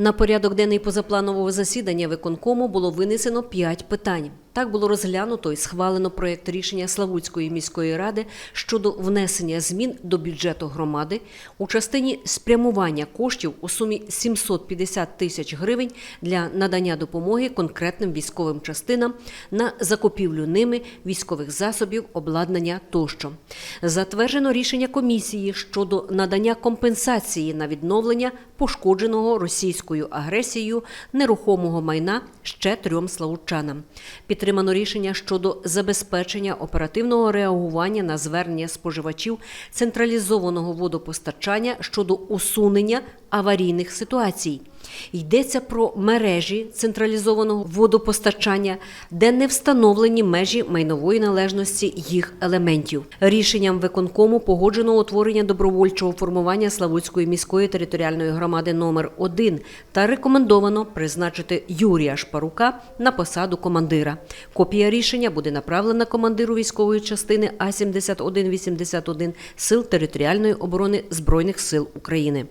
На порядок денний позапланового засідання виконкому було винесено п'ять питань. Так було розглянуто і схвалено проєкт рішення Славутської міської ради щодо внесення змін до бюджету громади у частині спрямування коштів у сумі 750 тисяч гривень для надання допомоги конкретним військовим частинам на закупівлю ними військових засобів, обладнання тощо. Затверджено рішення комісії щодо надання компенсації на відновлення пошкодженого російською агресією нерухомого майна ще трьом славучанам. Підтримано рішення щодо забезпечення оперативного реагування на звернення споживачів централізованого водопостачання щодо усунення аварійних ситуацій. Йдеться про мережі централізованого водопостачання, де не встановлені межі майнової належності їх елементів. Рішенням виконкому погоджено утворення добровольчого формування Славутської міської територіальної громади номер 1 та рекомендовано призначити Юрія Шпарука на посаду командира. Копія рішення буде направлена командиру військової частини А 7181 сил територіальної оборони Збройних сил України.